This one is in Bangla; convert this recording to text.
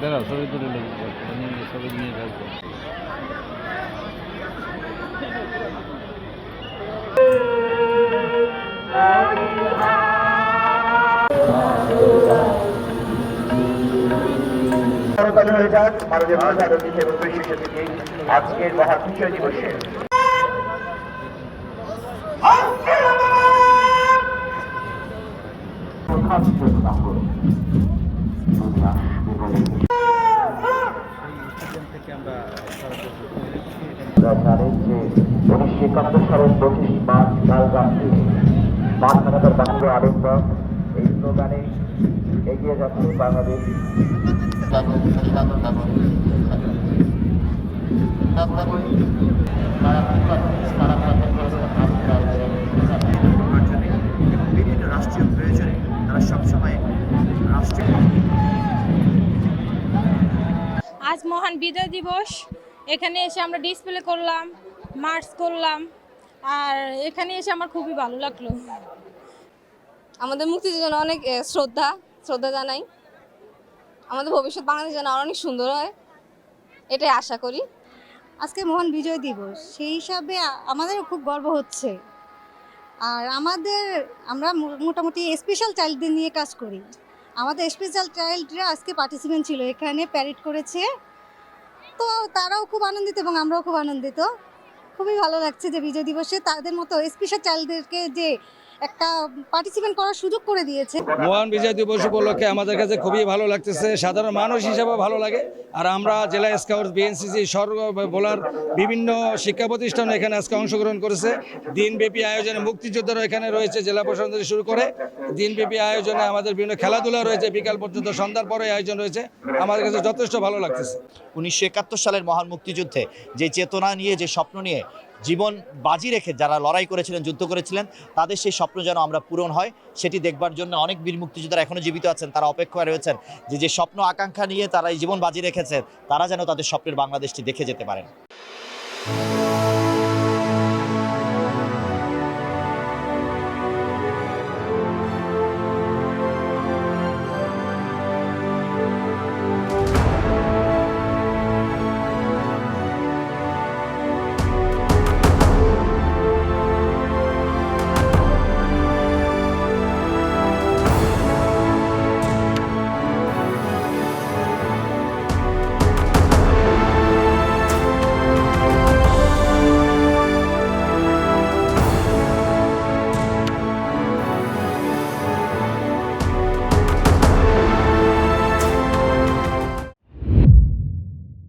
দাঁড়াও সবাই তুলে আমি সবাই নিয়ে থাকব মাননীয় প্রধান অতিথি আজকের মহাবিশ্ব দিবসে জানেন যে উনিশশো একাত্তর সালের পঁচিশ মার্চ এই স্লোগানে এগিয়ে যাচ্ছে বাংলাদেশ। তারা সবসময় রাষ্ট্রীয় আজ মহান বিজয় দিবস। এখানে এসে আমরা ডিসপ্লে করলাম মার্চ করলাম আর এখানে এসে আমার খুবই ভালো লাগল। আমাদের মুক্তির জন্য অনেক শ্রদ্ধা শ্রদ্ধা জানাই। আমাদের ভবিষ্যৎ বাংলাদেশ যেন আরও অনেক সুন্দর হয় এটাই আশা করি। আজকে মহান বিজয় দিবস সেই হিসাবে আ- আমাদেরও খুব গর্ব হচ্ছে। আর আমাদের, আমরা মোটামুটি স্পেশাল চাইল্ডদের নিয়ে কাজ করি। আমাদের স্পেশাল চাইল্ডরা আজকে পার্টিসিপেন্ট ছিল, এখানে প্যারেড করেছে। তো তারাও খুব আনন্দিত এবং আমরাও খুব আনন্দিত। খুবই ভালো লাগছে যে বিজয় দিবসে তাদের মতো স্পেশাল চাইল্ডদেরকে যে একটা পার্টিসিপেন্ট করার সুযোগ করে দিয়েছে। মহান বিজয় দিবস উপলক্ষে আমাদের কাছে খুবই ভালো লাগতেছে সাধারণ মানুষ হিসাবে ভালো লাগে। আর আমরা জেলা স্কাউট বিএনসিসি সর্ব বলার বিভিন্ন শিক্ষা প্রতিষ্ঠান এখানে আজকে অংশগ্রহণ করেছে। দিনব্যাপী আয়োজনে মুক্তিযোদ্ধারা এখানে রয়েছে জেলা প্রশাসন থেকে শুরু করে দিনব্যাপী আয়োজনে আমাদের বিভিন্ন খেলাধুলা রয়েছে বিকাল পর্যন্ত সন্ধ্যার পরে আয়োজন রয়েছে। আমাদের কাছে যথেষ্ট ভালো লাগতেছে। উনিশশো একাত্তর সালের মহান মুক্তিযুদ্ধে যে চেতনা নিয়ে যে স্বপ্ন নিয়ে জীবন বাজি রেখে যারা লড়াই করেছিলেন যুদ্ধ করেছিলেন তাদের সেই স্বপ্ন যেন আমরা পূরণ হয়, সেটি দেখবার জন্য অনেক বীর মুক্তিযোদ্ধারা এখনও জীবিত আছেন, তারা অপেক্ষায় রয়েছেন যে যে স্বপ্ন আকাঙ্ক্ষা নিয়ে তারা এই জীবন বাজি রেখেছেন তারা যেন তাদের স্বপ্নের বাংলাদেশটি দেখে যেতে পারেন।